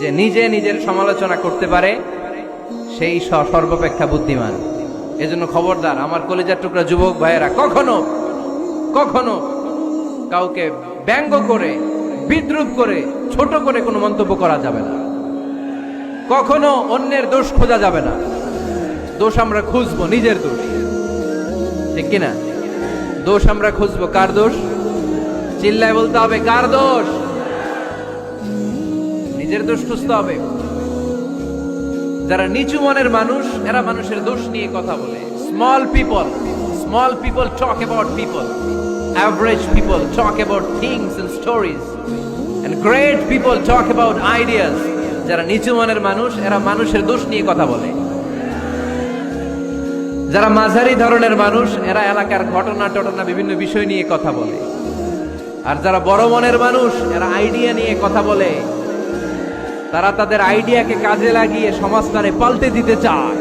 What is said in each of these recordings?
যে নিজে নিজের সমালোচনা করতে পারে, সেই সর্বাপেক্ষা বুদ্ধিমান। এজন্য খবরদার, আমার কলেজার টুকরা যুবক ভাইয়েরা, কখনো কখনো কাউকে ব্যঙ্গ করে, বিদ্রুপ করে, ছোট করে কোনো মন্তব্য করা যাবে না। কখনো অন্যের দোষ খোঁজা যাবে না। দোষ আমরা খুঁজবো, নিজের দোষ। ঠিক কিনা? দোষ আমরা খুঁজবো, কার দোষ? চিল্লায় বলতে হবে, কার দোষ? নিজের দোষ খুঁজতে হবে। যারা নিচু মনের মানুষ, এরা মানুষের দোষ নিয়ে কথা বলে। Small people small people talk about people average people talk about things and stories and great people talk about ideas যারা নিচু মনের মানুষ, এরা মানুষের দোষ নিয়ে কথা বলে। যারা মাঝারি ধরনের মানুষ, এরা এলাকার ঘটনা টটনা বিভিন্ন বিষয় নিয়ে কথা বলে। আর যারা বড় মনের মানুষ, এরা আইডিয়া নিয়ে কথা বলে। তারা তাদের আইডিয়াকে কাজে লাগিয়ে সমাজটারে পাল্টে দিতে চায়।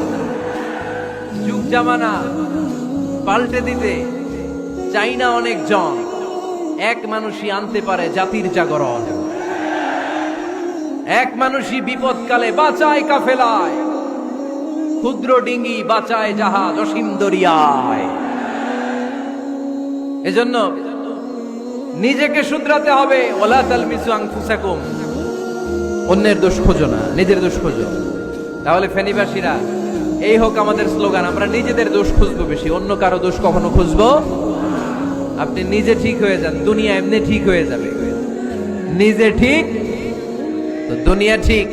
যুগ জামানা, পাল্টে দিতে চাই না অনেক জন। এক মানুষই আনতে পারে জাতির জাগরণ। এক মানুষই বিপদকালে বাঁচায় কাফেলায়। ক্ষুদ্র ডিঙ্গি বাঁচায় জাহাজ অসীম দরিয়ায়। এজন্য নিজেকে শুধরাতে হবে। ওলা তালমিসু আনফুসাকুম। অন্যের দোষ খোঁজো না, নিজের দোষ খোঁজো। তাহলে ফেনীবাসীরা, এই হোক আমাদের স্লোগান, আমরা নিজেদের দোষ খুঁজবো বেশি, অন্য কারও দোষ কখনো খুঁজবো? আপনি নিজে ঠিক হয়ে যান, দুনিয়া এমনি ঠিক হয়ে যাবে। নিজে ঠিক, তো দুনিয়া ঠিক,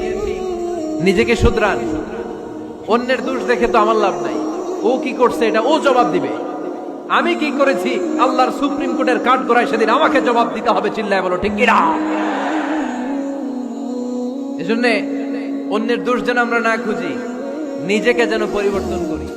নিজেকে শুধরান। অন্যের দোষ দেখে তো আমার লাভ নাই। ও কি করছে এটা, ও জবাব দিবে। আমি কি করেছি? আল্লাহর সুপ্রিম কোর্টের কাঠ করায় সেদিন আমাকে জবাব দিতে হবে, চিল্লায় বলো, ঠিক কিনা? এজন্য অন্যের দোষ যেন আমরা না খুঁজি নিজেকে যেন পরিবর্তন করি।